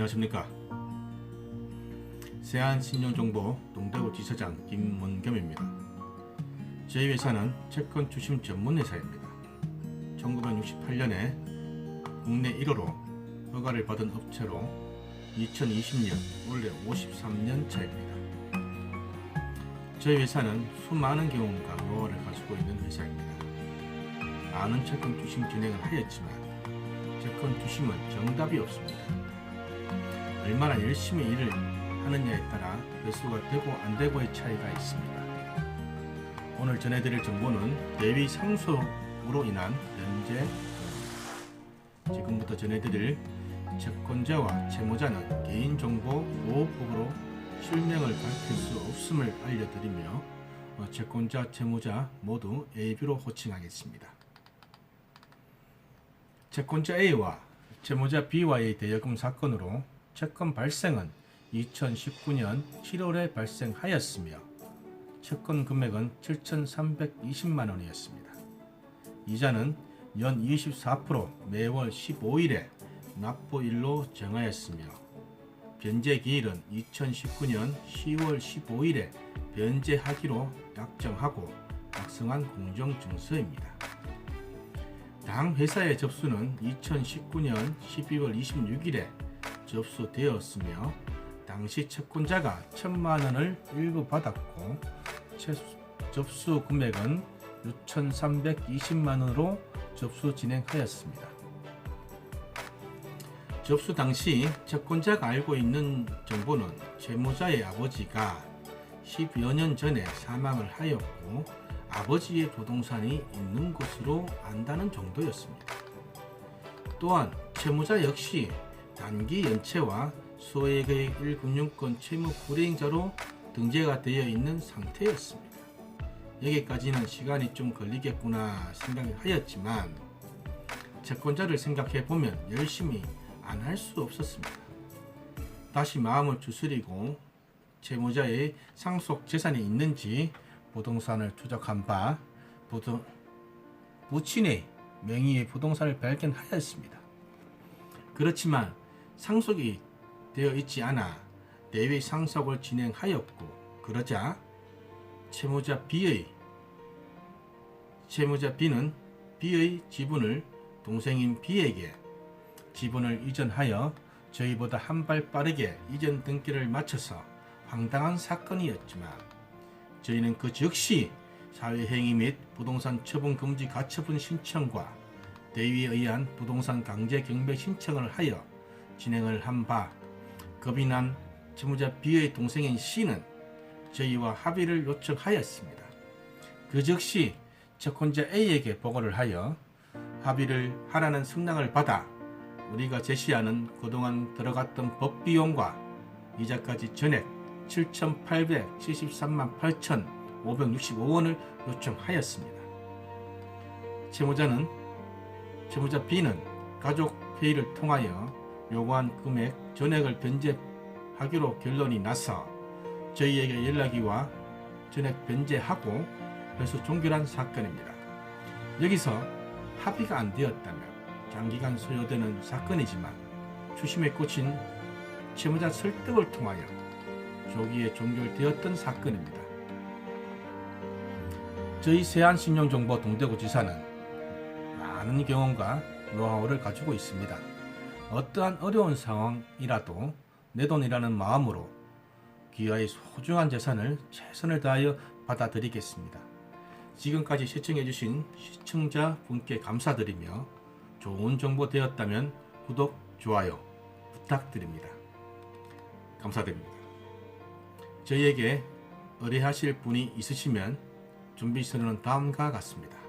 안녕하십니까. 세안신용정보 동대구 지사장 김문겸입니다. 저희 회사는 채권 추심 전문 회사입니다. 1968년에 국내 1호로 허가를 받은 업체로 2020년 올해 53년 차입니다. 저희 회사는 수많은 경험과 노하우를 가지고 있는 회사입니다. 많은 채권 투심 진행을 하였지만 채권 투심은 정답이 없습니다. 얼마나 열심히 일을 하느냐에 따라 배수가 되고 안 되고의 차이가 있습니다. 오늘 전해드릴 정보는 대위 상속으로 인한 변제 지금부터 전해드릴 채권자와 채무자는 개인정보 보호법으로 실명을 밝힐 수 없음을 알려드리며 어, 채권자, 채무자 모두 AB로 호칭하겠습니다. 채권자 A와 채무자 B와의 대여금 사건으로 채권 발생은 2019년 7월에 발생하였으며 채권 금액은 7,320만 원이었습니다. 이자는 연 24% 매월 15일에 납부일로 정하였으며 변제 기일은 2019년 10월 15일에 변제하기로 약정하고 작성한 공정증서입니다. 당 회사의 접수는 2019년 12월 26일에 접수되었으며 당시 채권자가 천만 원을 일부 받았고 채- 접수 금액은 6,320만 원으로 접수 진행하였습니다. 접수 당시 채권자가 알고 있는 정보는 채무자의 아버지가 10여 년 전에 사망을 하였고 아버지의 부동산이 있는 것으로 안다는 정도였습니다. 또한 채무자 역시 단기 연체와 소액의 1금융권 채무 불이행자로 등재가 되어 있는 상태였습니다. 여기까지는 시간이 좀 걸리겠구나 생각을 하였지만 채권자를 생각해 보면 열심히 안 할 수 없었습니다. 다시 마음을 추스리고 채무자의 상속 재산이 있는지 부동산을 추적한 바 부동, 부친의 명의의 부동산을 발견하였습니다. 그렇지만 상속이 되어 있지 않아 대외 상속을 진행하였고 그러자 채무자 B의 채무자 B는 B의 지분을 동생인 B에게 지분을 이전하여 저희보다 한 발 빠르게 이전 등기를 마쳐서 황당한 사건이었지만 저희는 그 즉시 사회행위 및 부동산 처분 금지 가처분 신청과 대위에 의한 부동산 강제 경매 신청을 하여 진행을 한 바 겁이 난 채무자 B의 동생인 C는 저희와 합의를 요청하였습니다. 그 즉시 채권자 A에게 보고를 하여 합의를 하라는 승낙을 받아 우리가 제시하는 그동안 들어갔던 법 비용과 이자까지 전액 7,873만 8,565원을 요청하였습니다. 채무자는 채무자 B는 가족 회의를 통하여 요구한 금액 전액을 변제하기로 결론이 나서 저희에게 연락이 와 전액 변제하고 회수 종결한 사건입니다. 여기서 합의가 안 되었다면 장기간 소요되는 사건이지만 추심에 꽂힌 채무자 설득을 통하여 조기에 종결되었던 사건입니다. 저희 세안신용정보 동대구지사는 많은 경험과 노하우를 가지고 있습니다. 어떠한 어려운 상황이라도 내 돈이라는 마음으로 귀하의 소중한 재산을 최선을 다하여 받아들이겠습니다. 지금까지 시청해주신 시청자분께 감사드리며 좋은 정보 되었다면 구독, 좋아요 부탁드립니다. 감사드립니다. 저희에게 의뢰하실 분이 있으시면 준비 서류는 다음과 같습니다.